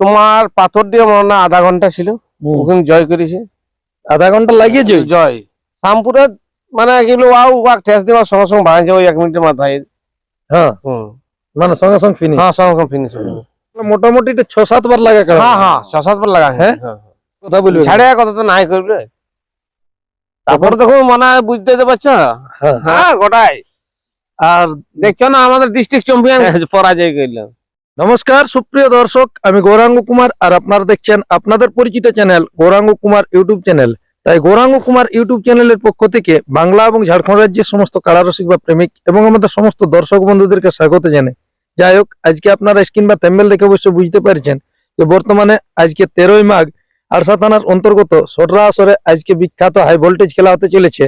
তোমার পাথর দিয়ে মনে হয় না আধা ঘণ্টা ছিল। ওখানে জয় করেছে। আধা ঘণ্টা লাগিয়েছে? জয়। শামপুরে মানে এগুলো ওয়াও ওয়াক ঠেস দেওয়ার সঙ্গে সঙ্গে ভাঙছে ওই এক মিনিটের মাথায়। হ্যাঁ। মানে সঙ্গে সঙ্গে ফিনিশ হ্যাঁ সঙ্গে সঙ্গে ফিনিশ মোটামুটি এটা ছ সাত বার লাগা হ্যাঁ হ্যাঁ ছ সাতবার লাগা হ্যাঁ? হ্যাঁ কথা বলবে। ছাড়ে কথা তো নাই করবে। তারপর দেখো মানে বুঝতে পারছ? হ্যাঁ হ্যাঁ। গোটাই। আর দেখছ না আমাদের ডিস্ট্রিক্ট চ্যাম্পিয়ন পরাজয় করলাম নমস্কার, সুপ্রিয় দর্শক, আমি গৌরাঙ্গ কুমার আর আপনারা দেখছেন আপনাদের পরিচিত channel Gouranga Kumar YouTube channel. তাই গৌরাঙ্গ কুমার ইউটিউব চ্যানেলের পক্ষ থেকে বাংলা এবং ঝাড়খণ্ড রাজ্যের সমস্ত কালারসিক বা প্রেমিক এবং আমাদের সমস্ত দর্শক বন্ধুদেরকে স্বাগত জানাই। যাই হোক, আজকে আপনারা স্ক্রিন বা থেম্বেল দেখে অবশ্য বুঝতে পারছেন যে বর্তমানে আজকে তেরোই মাঘ, আরসা থানার অন্তর্গত সটরা আসরে আজকে বিখ্যাত হাই ভোল্টেজ খেলা হতে চলেছে।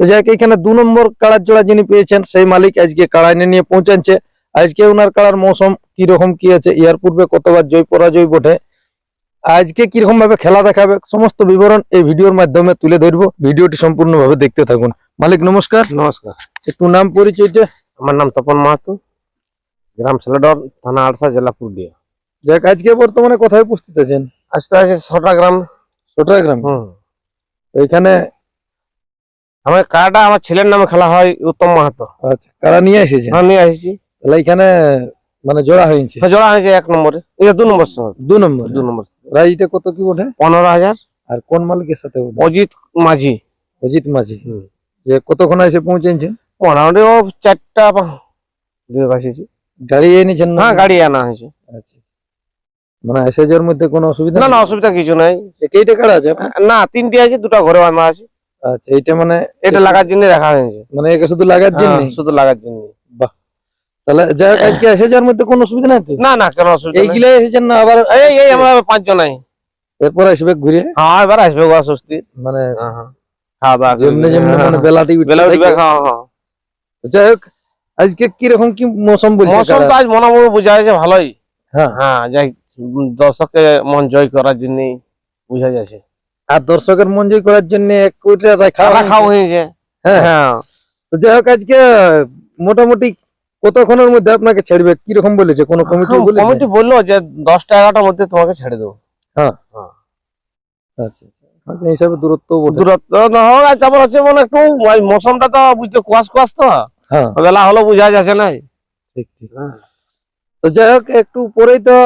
তো যাই এখানে দু নম্বর কাড়ার জোড়া যিনি পেয়েছেন, সেই মালিক আজকে কাড়া এনে নিয়ে পৌঁছাচ্ছে। আজকে ওনার কাড়ার মৌসুম কি রকম কি আছে? ইয়ার পূর্বে কতবার জয় পরাজয় বটে আজকে কীরকম ভাবে খেলা দেখাবে? সমস্ত বিবরণ এই ভিডিওর মাধ্যমে তুলে ধরবো। ভিডিওটি সম্পূর্ণভাবে দেখতে থাকুন। মালিক নমস্কার। নমস্কার। একটু নাম পরিচয়টা আমার নাম তপন মাহাতো। গ্রাম সেলাডর থানা আড়সা জেলা পুরুলিয়া। যাক আজকে বর্তমানে কোথায় উপস্থিত আছেন? আসতে আছে ছটা গ্রাম। হুম। তো এখানে আমার কাটা আমার ছেলের নামে খেলা হয় উত্তম মাহাতো। আচ্ছা কারা নিয়ে এসেছেন? হ্যাঁ নিয়ে আসছি তাহলে এখানে মানে জোড়া হয়েছে হ্যাঁ, জোড়া হয়েছে এক নম্বরে। এটা দু নম্বর দু নম্বর দু নম্বর প্রাইজটা কত কি ওঠে পনেরো হাজার। আর কোন মালিকের সাথে অজিত মাঝি। অজিত মাঝি। যে কতক্ষণ এসে পৌঁছেছেন? মোটামুটি ও চারটা দিয়ে বাসিয়েছি গাড়ি এনেছেন না? হ্যাঁ গাড়ি আনা হয়েছে। আচ্ছা। মানে এসে যাওয়ার মধ্যে কোনো অসুবিধা না না অসুবিধা কিছু নাই। একইটা কাড়া আছে? না তিনটে আছে দুটো ঘরে আনা আছে। আচ্ছা এইটা মানে এটা লাগার জন্য রাখা হয়েছে। মানে একে শুধু লাগার জন্য? হ্যাঁ, শুধু লাগার জন্য। তাহলে যাই হোক, আজকে এসে যাওয়ার মধ্যে কোনো অসুবিধা নাই তো? না না কেন অসুবিধা নেই। এইগুলা এসেছেন না আবার এই এই আমরা পাঁচজন নাই। এরপর আসবে ঘুরে? হ্যাঁ এবার আসবে গো স্বস্তি। মানে হ্যাঁ হ্যাঁ। যেমনি যেমনি হ্যাঁ, মানে বেলাটি? হ্যাঁ হ্যাঁ। যাই হোক আজকে কীরকম কি মৌসুম বলছে মৌসুম তো কারা? আজ বোঝা যাচ্ছে ভালোই। হ্যাঁ। হ্যাঁ যাই দর্শককে মন জয় করার জন্য বোঝা যাচ্ছে। আর দর্শকের মন জয় করার জন্য এক কোটি রাখা খাওয়া খাওয়া হয়েছে। হ্যাঁ। হ্যাঁ। তো যাই হোক আজকে মোটামুটি কতক্ষণের মধ্যে আপনাকে ছাড়বে? কীরকম বলেছে কোনো কমিটি বলেছে কমিটি বলল যে দশটা এগারোটার মধ্যে তোমাকে ছেড়ে দেবো। আচ্ছা আচ্ছা। হিসাবে দূরত্ব দূরত্ব না হোক আর তারপর হচ্ছে মানে একটু মৌসুমটা তো বুঝতে কুয়াশ কুয়াশ তো। হ্যাঁ। বেলা হলো বোঝা যাচ্ছে না। ঠিক ঠিক। তো যাই হোক একটু পরেই তো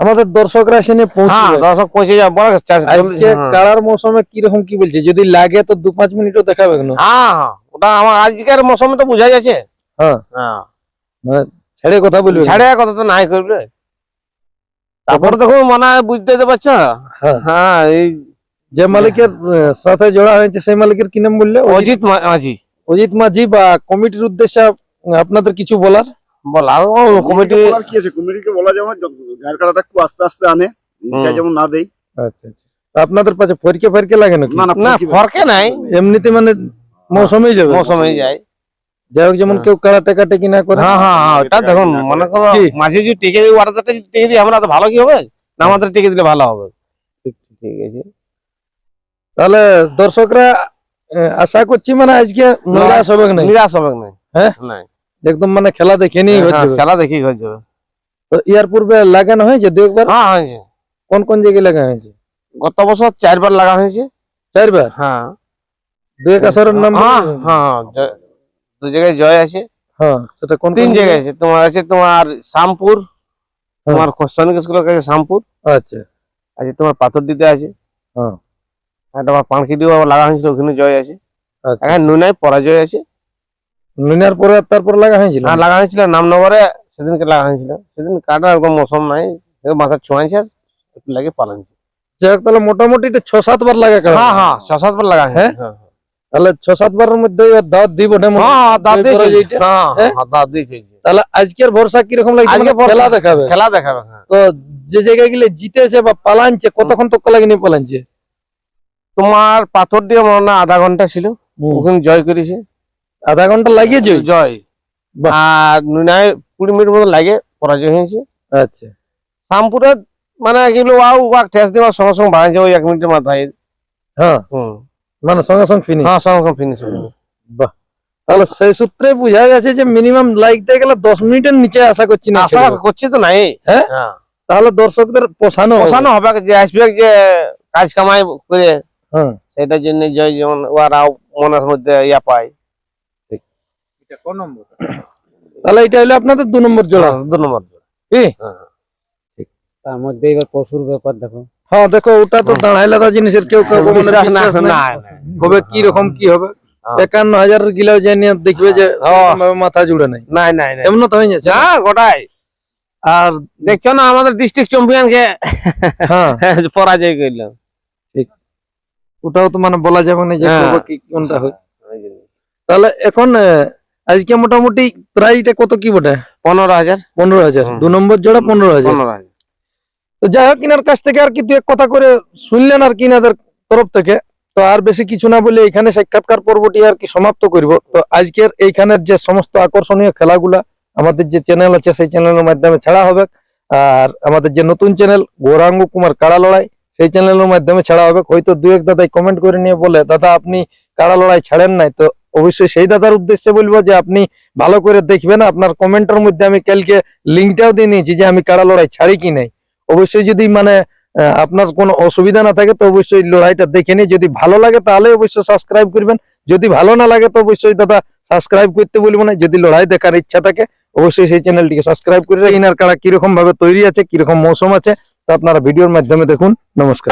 আমাদের দর্শকরা এসে নিয়ে হ্যাঁ দর্শক পৌঁছে যাবে। বড় আজকে হ্যাঁ। কালার মৌসুমে কীরকম কি বলছে? যদি লাগে তো দু পাঁচ মিনিটও দেখাবে না হ্যাঁ হ্যাঁ। ওটা আমার আজকের মৌসুমে তো বোঝা যাচ্ছে। হ্যাঁ। হ্যাঁ। মানে ছেড়ে কথা বলবে। ছাড়ে কথা তো নাই করবে। তারপর দেখো মানে বুঝতে তো পারছ? হ্যাঁ। এই যে মালিকের সাথে জোড়া হয়েছে সেই মালিকের কি নাম বললে? অজিত? মাঝি। অজিত মাঝি বা কমিটির উদ্দেশ্যে আপনাদের কিছু বলার? বল আর কমিটি কি আছে? কমিটিকে বলা গায়ের কাটাটা একটু আস্তে আস্তে আনে। যেমন না দেই। আচ্ছা আচ্ছা। আপনাদের পাশে ফরকে ফরকে লাগে নাকি? না ফরকে নাই। এমনিতে মানে মৌসুমেই যাবে। মৌসুমে যায়। যাই হোক যেমন হ্যাঁ। কেউ কারা টেকা টেকি না করে। হ্যাঁ হ্যাঁ হ্যাঁ ওটা দেখুন মনে করো কি? মাঝে যদি টিকে দিই ওয়াটারটা যদি টিকে দিই আমরা তো ভালো কি হবে? না আমাদের টিকে দিলে ভালো হবে। ঠিক ঠিক আছে। তাহলে দর্শকরা আহ, আশা করছি মানে আজকে নিরাশ হবে না নিরাশ হবে না হ্যাঁ? নাই। একদম মানে খেলা দেখে নিয়ে হ্যাঁ, হচ্ছে খেলা দেখি হয়ে যাবে। তো ইয়ার পূর্বে লাগানো হয়েছে দু একবার? হ্যাঁ হয়েছে। কোন কোন জায়গায় লাগা হয়েছে? গত বছর চারবার লাগা হয়েছে। চারবার? হ্যাঁ। দু এক আসরের নাম হ্যাঁ বলুন। হ্যাঁ জ- দু জায়গায় জয় আছে। হ্যাঁ সেটা কোন তিন জায়গায় আছে। তোমার আছে তোমার শ্যামপুর হ্যাঁ। তোমার সৈনিক স্কুলের কাছে শ্যামপুর। আচ্ছা। আছে তোমার পাথর দিতে আছে। হ্যাঁ। আর তোমার পানখিটিও লাগা হয়েছিল ওখানে জয় আছে। আচ্ছা। এখন নুনাই পরাজয় আছে। মিনার পরে তারপর লাগা হয়েছিল? হ্যাঁ লাগা হয়েছিল নামনগরে সেদিনকে লাগা হয়েছিল। সেদিন কাটা ওরকম মৌসুম নাই। মাথা ছোঁয়াছে আর একটু লাগে পালানছে যাই হোক তাহলে মোটামুটি ছ সাত বার লাগা হ্যাঁ হ্যাঁ ছ সাতবার লাগা হয়েছে। হ্যাঁ? তাহলে ছ সাত বারের মধ্যে দাওয়াত দিব হয়? হ্যাঁ দাঁত। হ্যাঁ দাঁত। তাহলে আজকের ভরসা কীরকম লাগছে? মানে খেলা দেখাবে? খেলা দেখাবে তো যে জায়গায় গেলে জিতেছে বা পালানছে কতক্ষণ তো লাগে নিয়ে পালানছে? তোমার পাথর দিয়ে মনে হয় আধা ঘণ্টা ছিল। ওখানে জয় করেছে। আধা ঘণ্টা লাগিয়েছে? জয়। আর নুনায় কুড়ি মিনিট মতো লাগে পরাজয় হয়েছে। আচ্ছা। শ্যামপুরে মানে ওয়াও ওয়াক ঠেস দেওয়ার সঙ্গে সঙ্গে ভাঙছে ওই এক মিনিটের মাথায়। হ্যাঁ। হুম। মানে সঙ্গে সঙ্গে ফিনিশ হ্যাঁ সঙ্গে সঙ্গে ফিনিশ হয়ে গেল। বাহ। তাহলে সেই সূত্রে বোঝা গেছে যে মিনিমাম লাগতে গেলে দশ মিনিটের নিচে আশা করছি না আশা করছি তো নাই। হ্যাঁ? হ্যাঁ। তাহলে দর্শকদের পোষানো হবে। পোষানো হবে যে আসবে যে কাজ কামাই করে। হ্যাঁ। সেটার জন্য যে যেমন ওরাও মনের মধ্যে ইয়া পায়। তাহলে এটা হলো আপনাদের দু নম্বর জোড়া। হ্যাঁ, দু নম্বর কি? তার মধ্যে এবার পশুর ব্যাপার দেখো। হ্যাঁ দেখো ওটা তো দাঁড়াইলাদা জিনিসের কেউ। হবে কি রকম কি হবে? হ্যাঁ। একান্ন হাজার গিলাও যে নিয়ে দেখবে যে হ্যাঁ। মাথা জুড়ে নাই। নাই নাই এমন তো হয়ে যাচ্ছে হ্যাঁ গোটাই। আর দেখছ না আমাদের ডিস্ট্রিক্ট চ্যাম্পিয়নকে হ্যাঁ। পরাজয় করলাম ওটাও তো মানে বলা যাবে না যে হ্যাঁ। কি কোনটা হয়। তাহলে এখন আজকে মোটামুটি প্রাইসটা কত কি বটে? পনেরো হাজার। পনেরো হাজার। দু নম্বর জোড়া পনেরো হাজার। পনেরো হাজার। তো যাই হোক কিনার কাছ থেকে আর কি দু এক কথা করে শুনলেন আর কি ইনাদের তরফ থেকে। তো আর বেশি কিছু না বলে এখানে সাক্ষাৎকার পর্বটি আর কি সমাপ্ত করব। তো আজকের এইখানের যে সমস্ত আকর্ষণীয় খেলাগুলা আমাদের যে চ্যানেল আছে, সেই চ্যানেলের মাধ্যমে ছাড়া হবে। আর আমাদের যে নতুন চ্যানেল গৌরাঙ্গ কুমার কাড়া লড়াই, সেই চ্যানেলের মাধ্যমে ছাড়া হবে। হয়তো দু এক দাদাই কমেন্ট করে নিয়ে বলে, দাদা, আপনি কাড়া লড়াই ছাড়েন নাই। তো অবশ্যই সেই দাদার উদ্দেশ্যে বলব যে, আপনি ভালো করে দেখবেন। আপনার কমেন্টের মধ্যে আমি কালকে লিঙ্কটাও দিয়ে নিয়েছি যে, আমি কাড়া লড়াই ছাড়ি কি নাই? অবশ্যই যদি মানে আপনার কোনো অসুবিধা না থাকে, তো অবশ্যই লড়াইটা দেখে নিয়ে যদি ভালো লাগে, তাহলে অবশ্যই সাবস্ক্রাইব করবেন। যদি ভালো না লাগে, তো অবশ্যই দাদা সাবস্ক্রাইব করতে বলব না। যদি লড়াই দেখার ইচ্ছা থাকে, অবশ্যই সেই চ্যানেলটিকে সাবস্ক্রাইব করে আর কারা কীরকম ভাবে তৈরি আছে, কীরকম মৌসুম আছে, তা আপনারা ভিডিওর মাধ্যমে দেখুন। নমস্কার।